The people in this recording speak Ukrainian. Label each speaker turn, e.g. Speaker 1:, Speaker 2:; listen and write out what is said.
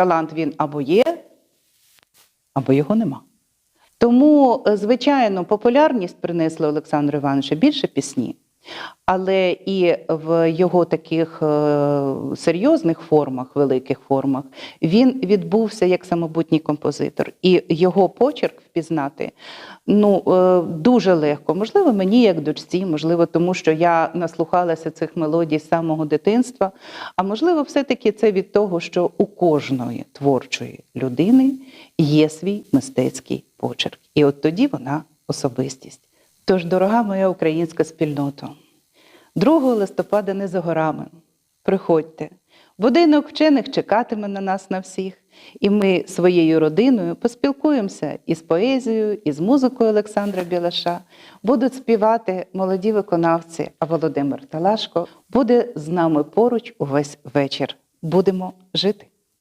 Speaker 1: талант він або є, або його нема. Тому, е, звичайно, популярність принесли Олександру Івановичу більше пісні, але і в його таких е, серйозних формах, великих формах, він відбувся як самобутній композитор. І його почерк впізнати ну, е, дуже легко. Можливо, мені як дочці, можливо, тому що я наслухалася цих мелодій з самого дитинства. А можливо, все-таки це від того, що у кожної творчої людини є свій мистецький почерк. І от тоді вона особистість. Тож, дорога моя українська спільнота, 2 листопада не за горами. Приходьте. Будинок вчених чекатиме на нас на всіх, і ми своєю родиною поспілкуємося із поезією, і з музикою Олександра Білаша. Будуть співати молоді виконавці, а Володимир Талашко буде з нами поруч увесь вечір. Будемо жити.